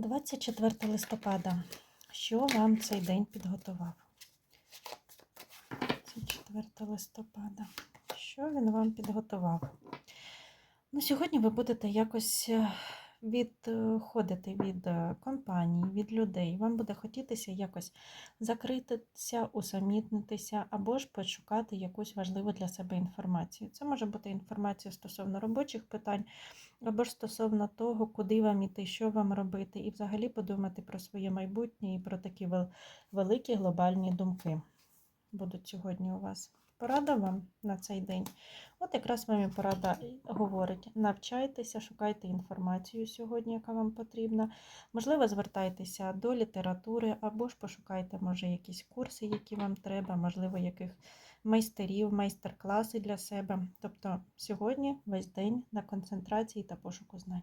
24 листопада. Що вам цей день підготував? 24 листопада. Що він вам підготував? Ну, сьогодні ви будете якось е, відходити від е, компанії, від людей. Вам буде хотітися якось закритися, усамітнитися або ж пошукати якусь важливу для себе інформацію. Це може бути інформація стосовно робочих питань, або ж стосовно того, куди вам іти, що вам робити, і взагалі подумати про своє майбутнє і про такі вел- великі глобальні думки будуть сьогодні у вас. Порада вам на цей день. От якраз вам і порада говорить: навчайтеся, шукайте інформацію сьогодні, яка вам потрібна. Можливо, звертайтеся до літератури, або ж пошукайте, може, якісь курси, які вам треба, можливо, яких майстерів, майстер-класи для себе. Тобто сьогодні весь день на концентрації та пошуку знань.